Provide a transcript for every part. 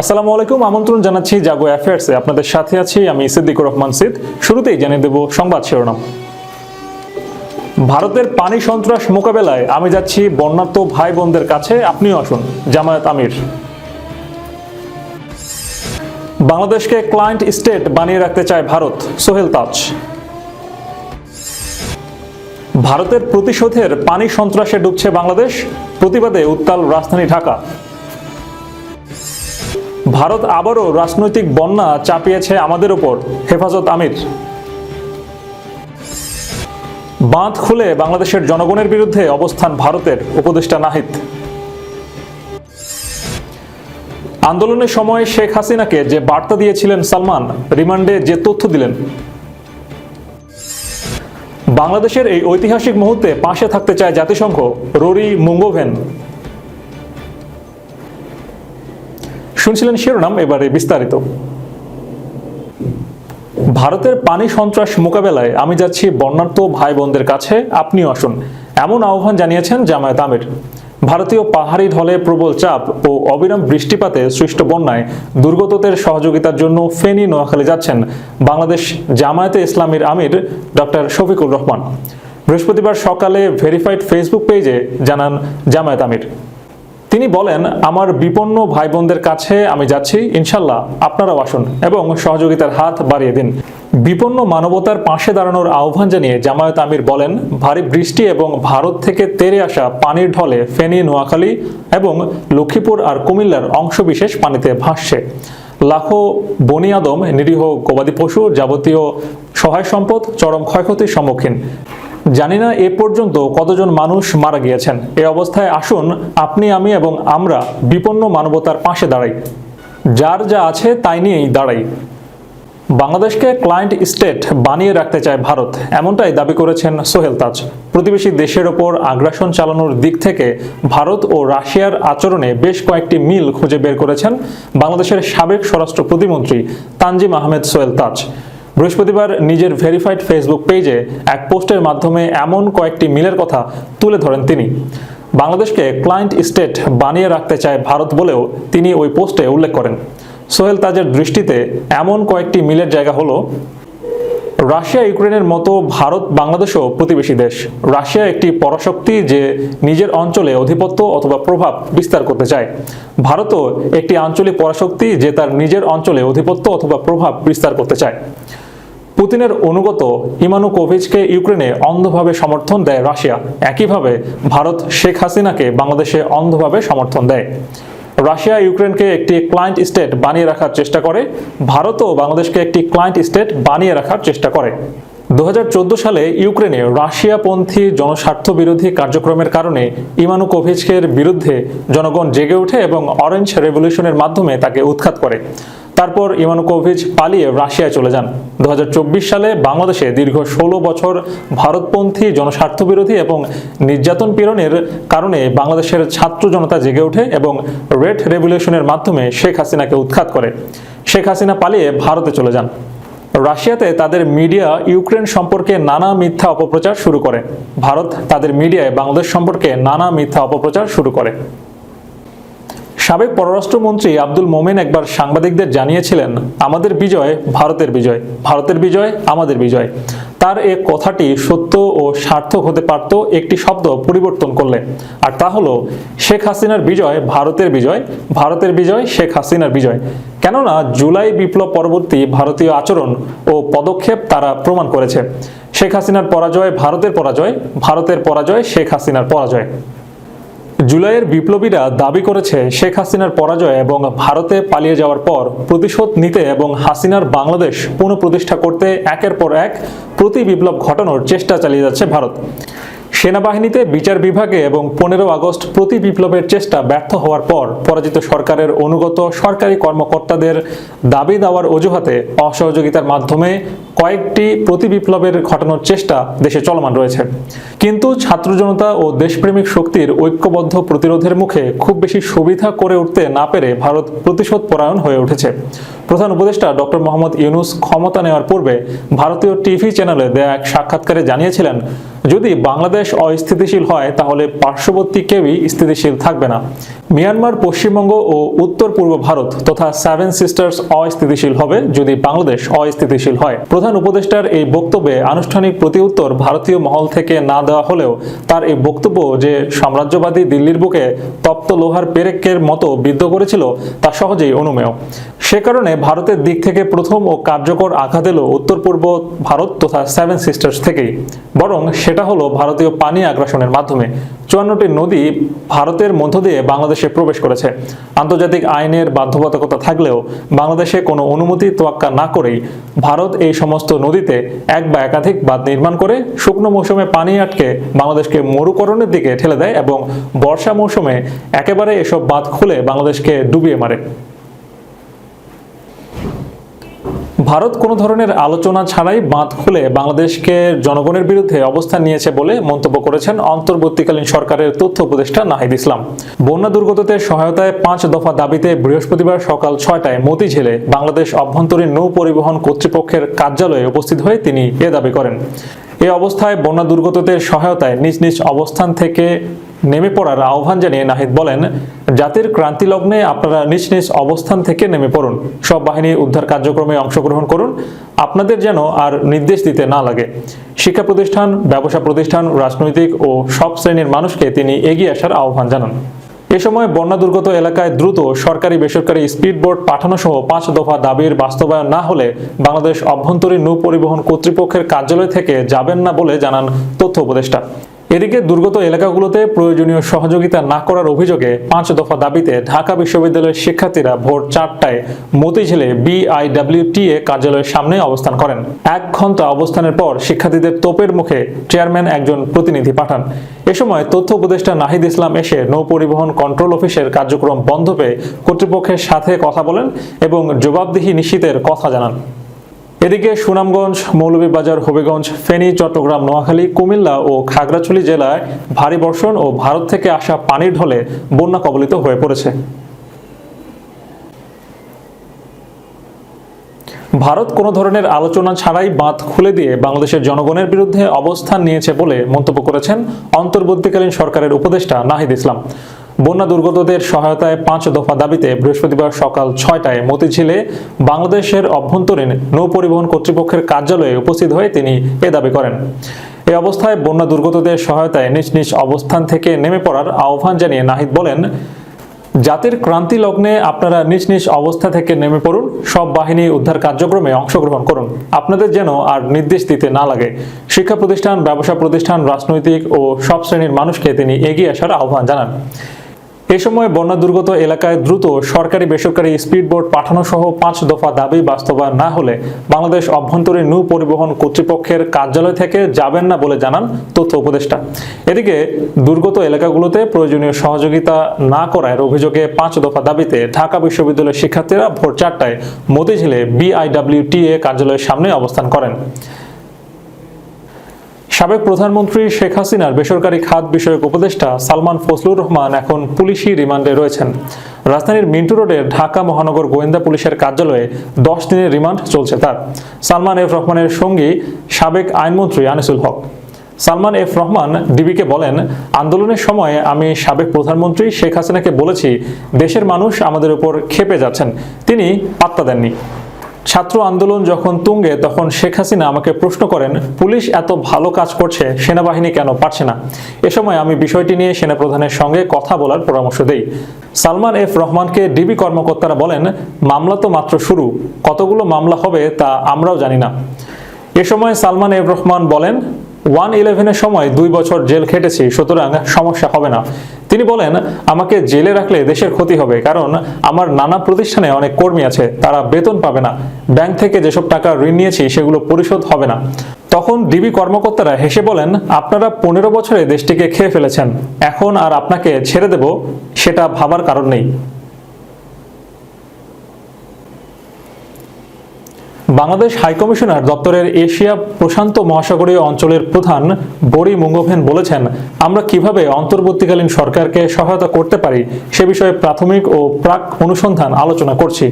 আসসালামু আলাইকুম, আমন্ত্রণ জানাচ্ছি জাগো অ্যাফেয়ার্সে আপনাদের সাথে আছি আমি সিদ্দিকুর রহমান সিদ। শুরুতেই জানিয়ে দেব সংবাদ শিরোনাম। ভারতের পানি সন্ত্রাস মোকাবেলায় আমি যাচ্ছি বন্যার্ত ভাই বোনদের কাছে। আপনিও আসুন, জামায়াত আমির। বাংলাদেশকে ক্লায়েন্ট স্টেট বানিয়ে রাখতে চায় ভারত, সোহেল তাজ। ভারতের প্রতিশোধের পানি সন্ত্রাসে ডুবছে বাংলাদেশ। প্রতিবাদে উত্তাল রাজধানী ঢাকা। ভারত আবারও রাজনৈতিক বন্যা চাপিয়েছে আমাদের ওপর হেফাজত আমির। বাঁধ খুলে বাংলাদেশের জনগণের বিরুদ্ধে অবস্থান ভারতের উপদেষ্টা নাহিদ। আন্দোলনের সময় শেখ হাসিনাকে যে বার্তা দিয়েছিলেন সালমান, রিমান্ডে যে তথ্য দিলেন। বাংলাদেশের এই ঐতিহাসিক মুহূর্তে পাশে থাকতে চায় জাতিসংঘ, রোরি মুঙ্গোভেন। শুনছিলেন শিরোনাম, এবারে বিস্তারিত। ভারতের পানি সন্ত্রাস মোকাবেলায় আমি যাচ্ছি বন্যার্ত ভাই বোনদের কাছে, আপনিও আসুন। এমন আহ্বান জানিয়েছেন জামায়াত আমির। ভারতীয় পাহাড়ি ঢলে প্রবল চাপ ও অবিরাম বৃষ্টিপাতে সৃষ্ট বন্যায় দুর্গতদের সহযোগিতার জন্য ফেনী নোয়াখালী যাচ্ছেন বাংলাদেশ জামায়াতে ইসলামীর আমির ডক্টর শফিকুর রহমান। বৃহস্পতিবার সকালে ভেরিফাইড ফেসবুক পেজে জানান জামায়াত আমির। তিনি বলেন, আমার বিপন্ন ভাই বোনদের কাছে আমি যাচ্ছি, ইনশাল্লাহ আপনারাও আসুন এবং সহযোগিতার হাত বাড়িয়ে দিন। বিপন্ন মানবতার পাশে দাঁড়ানোর আহ্বান জানিয়ে জামায়াত আমির বলেন, ভারী বৃষ্টি এবং ভারত থেকে তেরে আসা পানির ঢলে ফেনী, নোয়াখালী এবং লক্ষ্মীপুর আর কুমিল্লার অংশবিশেষ পানিতে ভাসছে। লাখো বনি আদম নিরীহ গবাদি পশু, যাবতীয় সহায় সম্পদ, চরম ক্ষয়ক্ষতির সম্মুখীন। জানি না এ পর্যন্ত কতজন মানুষ মারা গিয়েছেন। এ অবস্থায় আসুন, আপনি, আমি এবং আমরা বিপন্ন মানবতার পাশে দাঁড়াই। যার যা আছে তাই নিয়েই দাঁড়াই। বাংলাদেশকে ক্লায়েন্ট স্টেট বানিয়ে রাখতে চায় ভারত, এমনটাই দাবি করেছেন সোহেল তাজ। প্রতিবেশী দেশের ওপর আগ্রাসন চালানোর দিক থেকে ভারত ও রাশিয়ার আচরণে বেশ কয়েকটি মিল খুঁজে বের করেছেন বাংলাদেশের সাবেক স্বরাষ্ট্র প্রতিমন্ত্রী তানজিম আহমেদ সোহেল তাজ। বৃহস্পতিবার নিজের ভেরিফাইড ফেসবুক পেজে এক পোস্টের মাধ্যমে এমন কয়েকটি মিলের কথা তুলে ধরেন তিনি। বাংলাদেশকে ক্লায়েন্ট স্টেট বানিয়ে রাখতে চায় ভারত বলেও তিনি ওই পোস্টে উল্লেখ করেন। সোহেল তাজের দৃষ্টিতে এমন কয়েকটি মিলের জায়গা হলো, রাশিয়া ইউক্রেনের মতো ভারত বাংলাদেশও প্রতিবেশী দেশ। রাশিয়া একটি পরাশক্তি যে নিজের অঞ্চলে আধিপত্য অথবা প্রভাব বিস্তার করতে চায়। ভারতও একটি আঞ্চলিক পরাশক্তি যে তার নিজের অঞ্চলে আধিপত্য অথবা প্রভাব বিস্তার করতে চায়। পুতিনের অনুগত ইমানুকোভিচকে ইউক্রেনে অন্ধভাবে সমর্থন দেয় রাশিয়া। একইভাবে ভারত শেখ হাসিনাকে বাংলাদেশে অন্ধভাবে সমর্থন দেয়। রাশিয়া ইউক্রেনকে একটি ক্লায়েন্ট স্টেট বানিয়ে রাখার চেষ্টা করে, ভারতও বাংলাদেশকে একটি ক্লায়েন্ট স্টেট বানিয়ে রাখার চেষ্টা করে। দু হাজার চোদ্দ সালে ইউক্রেনে রাশিয়াপন্থী জনস্বার্থ বিরোধী কার্যক্রমের কারণে ইমানুকোভিচকের বিরুদ্ধে জনগণ জেগে ওঠে এবং অরেঞ্জ রেভলিউশনের মাধ্যমে তাকে উৎখাত করে। তারপর ইমানুকোভিচ পালিয়ে রাশিয়ায় চলে যান। দুহাজার চব্বিশ সালে বাংলাদেশে দীর্ঘ ষোলো বছর ভারতপন্থী জনস্বার্থ বিরোধী এবং নির্যাতন পীড়নের কারণে বাংলাদেশের ছাত্র জনতা জেগে ওঠে এবং রেড রেভলিউশনের মাধ্যমে শেখ হাসিনাকে উৎখাত করে। শেখ হাসিনা পালিয়ে ভারতে চলে যান। রাশিয়াতে তাদের মিডিয়া ইউক্রেন সম্পর্কে নানা মিথ্যা অপপ্রচার শুরু করে। ভারত তাদের মিডিয়ায় বাংলাদেশ সম্পর্কে নানা মিথ্যা অপপ্রচার শুরু করে। সাবেক পররাষ্ট্রমন্ত্রী আব্দুল মোমেন একবার সাংবাদিকদের জানিয়েছিলেন, আমাদের বিজয় ভারতের বিজয় ভারতের বিজয় আমাদের বিজয়। তার এ কথাটি সত্য ও সার্থক হতে পারত একটি শব্দ পরিবর্তন করলে। আর তা হলো, শেখ হাসিনার বিজয় ভারতের বিজয় ভারতের বিজয় শেখ হাসিনার বিজয়। কেননা, জুলাই বিপ্লব পরবর্তী ভারতীয় আচরণ ও পদক্ষেপ তারা প্রমাণ করেছে। শেখ হাসিনার পরাজয় ভারতের পরাজয় ভারতের পরাজয় শেখ হাসিনার পরাজয়। জুলাইয়ের বিপ্লবীরা দাবি করেছে শেখ হাসিনার পরাজয় এবং ভারতে পালিয়ে যাওয়ার পর প্রতিশোধ নিতে এবং হাসিনার বাংলাদেশ পুনঃপ্রতিষ্ঠা করতে একের পর এক প্রতি বিপ্লব ঘটানোর চেষ্টা চালিয়ে যাচ্ছে ভারত। সেনাবাহিনীতে বিচার বিভাগে এবং পনেরো আগস্ট প্রতি বিপ্লবের চেষ্টা ব্যর্থ হওয়ার পর পরাজিত সরকারের অনুগত সরকারি কর্মকর্তাদের দাবি দেওয়ার অজুহাতে অসহযোগিতার মাধ্যমে কয়েকটি প্রতি বিপ্লবের ঘটানোর চেষ্টা দেশে চলমান রয়েছে। কিন্তু ছাত্র জনতা ও দেশপ্রেমিক শক্তির ঐক্যবদ্ধ প্রতিরোধের মুখে খুব বেশি সুবিধা করে উঠতে না পেরে ভারত প্রতিশোধ পরায়ণ হয়ে উঠেছে। প্রধান উপদেষ্টা ডক্টর মোহাম্মদ ইউনুস ক্ষমতা নেওয়ার পূর্বে ভারতীয় টিভি চ্যানেলে দেয়া এক সাক্ষাৎকারে জানিয়েছিলেন, যদি বাংলাদেশ অস্থিতিশীল হয়, তাহলে পার্শ্ববর্তী কেউই স্থিতিশীল থাকবে না। মিয়ানমার, পশ্চিমবঙ্গ ও উত্তর পূর্ব ভারত তথা সেভেন সিস্টার্স অস্থিতিশীল হবে যদি বাংলাদেশ অস্থিতিশীল হয়। প্রধান উপদেষ্টার এই বক্তব্যে আনুষ্ঠানিক প্রতিউত্তর ভারতীয় মহল থেকে না দেওয়া হলেও তার এই বক্তব্য যে সাম্রাজ্যবাদী দিল্লির বুকে তপ্ত লোহার পেরেকের মতো বিদ্ধ করেছিল, তা সহজেই অনুমেয়। সে কারণে ভারতের দিক থেকে প্রথম ও কার্যকর আঘাত এলো উত্তর পূর্ব ভারত তথা সেভেন সিস্টার্স থেকেই। বরং সেটা হলো ভারতীয় পানি আগ্রাসনের মাধ্যমে। চুয়ান্নটি নদী ভারতের মধ্য দিয়ে বাংলাদেশে প্রবেশ করেছে। আন্তর্জাতিক আইনের বাধ্যবাধকতা থাকলেও বাংলাদেশে কোনো অনুমতি তোয়াক্কা না করেই ভারত এই সমস্ত নদীতে এক বা একাধিক বাঁধ নির্মাণ করে শুকনো মৌসুমে পানি আটকে বাংলাদেশকে মরুকরণের দিকে ঠেলে দেয় এবং বর্ষা মৌসুমে একেবারে এসব বাঁধ খুলে বাংলাদেশকে ডুবিয়ে মারে। ভারত কোনো ধরনের আলোচনা ছাড়াই বাঁধ খুলে বাংলাদেশকে জনগণের বিরুদ্ধে অবস্থান নিয়েছে বলে মন্তব্য করেছেন অন্তর্বর্তীকালীন সরকারের তথ্য উপদেষ্টা নাহিদ ইসলাম। বন্যা দুর্গতদের সহায়তায় পাঁচ দফা দাবিতে বৃহস্পতিবার সকাল ছয়টায় মতিঝিলে বাংলাদেশ অভ্যন্তরীণ নৌ পরিবহন কর্তৃপক্ষের কার্যালয়ে উপস্থিত হয়ে তিনি এ দাবি করেন। এ অবস্থায় বন্যা দুর্গতদের সহায়তায় নিজ নিজ অবস্থান থেকে নেমে পড়ার আহ্বান জানিয়ে নাহিদ বলেন, জাতির ক্রান্তি লগ্নে আপনারা নিজ নিজ অবস্থান থেকে নেমে পড়ুন। সব বাহিনী উদ্ধার কার্যক্রমে অংশগ্রহণ করুন। আপনাদের যেন আর নির্দেশ দিতে না লাগে। শিক্ষা প্রতিষ্ঠান, ব্যবসা প্রতিষ্ঠান, রাজনৈতিক ও সব শ্রেণির মানুষকে তিনি এগিয়ে আসার আহ্বান জানান। এ সময় বন্যা দুর্গত এলাকায় দ্রুত সরকারি বেসরকারি স্পিড বোট পাঠানো সহ পাঁচ দফা দাবির বাস্তবায়ন না হলে বাংলাদেশ অভ্যন্তরীণ নৌ পরিবহন কর্তৃপক্ষের কার্যালয় থেকে যাবেন না বলে জানান তথ্য উপদেষ্টা। এদিকে দুর্গত এলাকাগুলোতে প্রয়োজনীয় সহযোগিতা না করার অভিযোগে পাঁচ দফা দাবিতে ঢাকা বিশ্ববিদ্যালয়ের শিক্ষার্থীরা ভোর চারটায় মতিঝিলে বিআইডব্লিউটিএ কার্যালয়ের সামনে অবস্থান করেন। এক ঘণ্টা অবস্থানের পর শিক্ষার্থীদের তোপের মুখে চেয়ারম্যান একজন প্রতিনিধি পাঠান। এ সময় তথ্য উপদেষ্টা নাহিদ ইসলাম এসে নৌ পরিবহন কন্ট্রোল অফিসের কার্যক্রম বন্ধ পেয়ে কর্তৃপক্ষের সাথে কথা বলেন এবং জবাবদিহি নিশ্চিতের কথা জানান। এদিকে সুনামগঞ্জ, মৌলভীবাজার, হবিগঞ্জ, ফেনী, চট্টগ্রাম, নোয়াখালী, কুমিল্লা ও খাগড়াছড়ি জেলায় ভারী বর্ষণ ও ভারত থেকে আসা পানির ঢলে বন্যা কবলিত হয়ে পড়েছে। ভারত কোনো ধরনের আলোচনা ছাড়াই বাঁধ খুলে দিয়ে বাংলাদেশের জনগণের বিরুদ্ধে অবস্থান নিয়েছে বলে মন্তব্য করেছেন অন্তর্বর্তীকালীন সরকারের উপদেষ্টা নাহিদ ইসলাম। বন্যা দুর্গতদের সহায়তায় পাঁচ দফা দাবিতে বৃহস্পতিবার সকাল ছয়টায় মতিঝিলে বাংলাদেশের অভ্যন্তরীণ নৌ পরিবহন কর্তৃপক্ষের কার্যালয়ে উপস্থিত হয়ে তিনি এ দাবি করেন। এ অবস্থায় বন্যা দুর্গতদের সহায়তায় নিজ নিজ অবস্থান থেকে নেমে পড়ার আহ্বান জানিয়ে নাহিদ বলেন, জাতির ক্রান্তি লগ্নে আপনারা নিজ নিজ অবস্থা থেকে নেমে পড়ুন, সব বাহিনী উদ্ধার কার্যক্রমে অংশগ্রহণ করুন। আপনাদের যেন আর নির্দেশ দিতে না লাগে। শিক্ষা প্রতিষ্ঠান, ব্যবসা প্রতিষ্ঠান, রাজনৈতিক ও সব শ্রেণির মানুষকে তিনি এগিয়ে আসার আহ্বান জানান। এ সময় বন্যা দুর্গত এলাকায় দ্রুত সরকারি বেসরকারি স্পিডবোট পাঠানো সহ পাঁচ দফা দাবি বাস্তবায়ন না হলে বাংলাদেশ অভ্যন্তরীণ নৌ পরিবহন কর্তৃপক্ষের কার্যালয় থেকে যাবেন না বলে জানান তথ্য উপদেষ্টা। এদিকে দুর্গত এলাকাগুলোতে প্রয়োজনীয় সহযোগিতা না করার অভিযোগে পাঁচ দফা দাবিতে ঢাকা বিশ্ববিদ্যালয়ের শিক্ষার্থীরা ভোর চারটায় মতিঝিলে বিআইডব্লিউটিএ কার্যালয়ের সামনে অবস্থান করেন। সাবেক প্রধানমন্ত্রী শেখ হাসিনার বেসরকারি খাত বিষয়ক উপদেষ্টা সালমান ফজলুর রহমান এখন পুলিশি রিমান্ডে রয়েছেন। রাজধানীর মিন্টু রোডের ঢাকা মহানগর গোয়েন্দা পুলিশের কার্যালয়ে দশ দিনের রিমান্ড চলছে তার। সালমান এফ রহমানের সঙ্গী সাবেক আইনমন্ত্রী আনিসুল হক। সালমান এফ রহমান ডিবিকে বলেন, আন্দোলনের সময় আমি সাবেক প্রধানমন্ত্রী শেখ হাসিনাকে বলেছি, দেশের মানুষ আমাদের উপর খেপে যাচ্ছেন। তিনি পাত্তা দেননি। ছাত্র আন্দোলন যখন তুঙ্গে, তখন শেখ হাসিনা আমাকে প্রশ্ন করেন, পুলিশ এত ভালো কাজ করছে, সেনাবাহিনী কেন পারছে না? এ সময় আমি বিষয়টি নিয়ে সেনাপ্রধানের সঙ্গে কথা বলার পরামর্শ দেই। সালমান এফ রহমানকে ডিবি কর্মকর্তারা বলেন, মামলা তো মাত্র শুরু, কতগুলো মামলা হবে তা আমরাও জানি না। এ সময় সালমান এফ রহমান বলেন, ওয়ান ইলেভেনের সময় দুই বছর জেল খেটেছি, সুতরাং সমস্যা হবে না। তিনি বলেন, আমাকে জেলে রাখলে দেশের ক্ষতি হবে, কারণ আমার নানা প্রতিষ্ঠানে অনেক কর্মী আছে, তারা বেতন পাবে না। ব্যাংক থেকে যেসব টাকা ঋণ নিয়েছি, সেগুলো পরিশোধ হবে না। তখন ডিবি কর্মকর্তারা হেসে বলেন, আপনারা পনেরো বছরে দেশটিকে খেয়ে ফেলেছেন। এখন আর আপনাকে ছেড়ে দেব, সেটা ভাবার কারণ নেই। বাংলাদেশ হাইকমিশনার দপ্তরের এশিয়া প্রশান্ত মহাসাগরীয় অঞ্চলের প্রধান বরি মুঙ্গোভেন বলেছেন, আমরা কীভাবে অন্তর্বর্তীকালীন সরকারকে সহায়তা করতে পারি সে বিষয়ে প্রাথমিক ও প্রাক অনুসন্ধান আলোচনা করছি।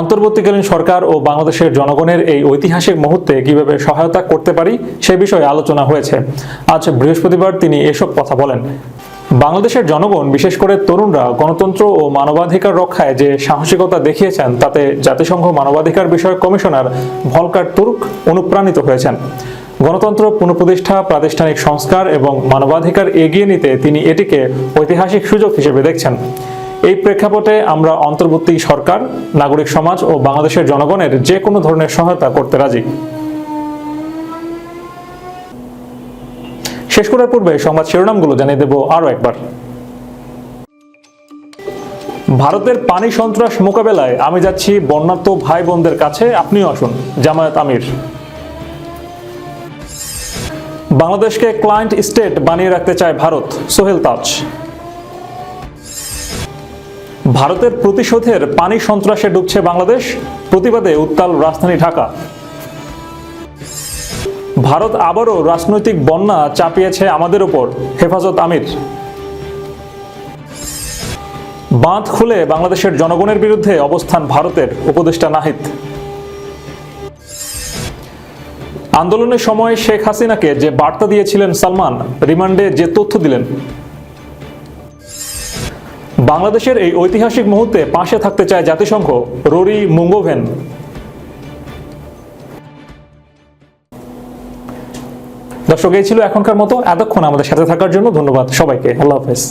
অন্তর্বর্তীকালীন সরকার ও বাংলাদেশের জনগণের এই ঐতিহাসিক মুহূর্তে কীভাবে সহায়তা করতে পারি সে বিষয়ে আলোচনা হয়েছে। আজ বৃহস্পতিবার তিনি এসব কথা বলেন। বাংলাদেশের জনগণ, বিশেষ করে তরুণরা, গণতন্ত্র ও মানবাধিকার রক্ষায় যে সাহসিকতা দেখিয়েছেন, তাতে জাতিসংঘ মানবাধিকার বিষয়ক কমিশনার ভলকার তুর্ক অনুপ্রাণিত হয়েছেন। গণতন্ত্র পুনঃপ্রতিষ্ঠা, প্রাতিষ্ঠানিক সংস্কার এবং মানবাধিকার এগিয়ে নিতে তিনি এটিকে ঐতিহাসিক সুযোগ হিসেবে দেখছেন। এই প্রেক্ষাপটে আমরা অন্তর্বর্তী সরকার, নাগরিক সমাজ ও বাংলাদেশের জনগণের যে কোনো ধরনের সহায়তা করতে রাজি। শেষ করার পূর্বে সংবাদ শিরোনামগুলো জানিয়ে দেব আরও একবার। ভারতের পানি সন্ত্রাস মোকাবেলায় আমি যাচ্ছি বন্যার্ত ভাই বোনদের কাছে। আপনিও আসুন, জামায়াত আমির। বাংলাদেশকে ক্লায়েন্ট স্টেট বানিয়ে রাখতে চায় ভারত, সোহেল তাজ। ভারতের প্রতিশোধের পানি সন্ত্রাসে ডুবছে বাংলাদেশ, প্রতিবাদে উত্তাল রাজধানী ঢাকা। ভারত আবারও রাজনৈতিক বন্যা চাপিয়েছে আমাদের উপর। হেফাজত আমির। বাঁধ খুলে বাংলাদেশের জনগণের বিরুদ্ধে অবস্থান ভারতের উপদেষ্টা নাহিদ। আন্দোলনের সময় শেখ হাসিনাকে যে বার্তা দিয়েছিলেন সালমান, রিমান্ডে যে তথ্য দিলেন। বাংলাদেশের এই ঐতিহাসিক মুহূর্তে পাশে থাকতে চায় জাতিসংঘ, রোরি মুঙ্গোভেন। দর্শক এই ছিল এখনকার মতো। এতক্ষণ আমাদের সাথে থাকার জন্য ধন্যবাদ সবাইকে। আল্লাহ হাফেজ।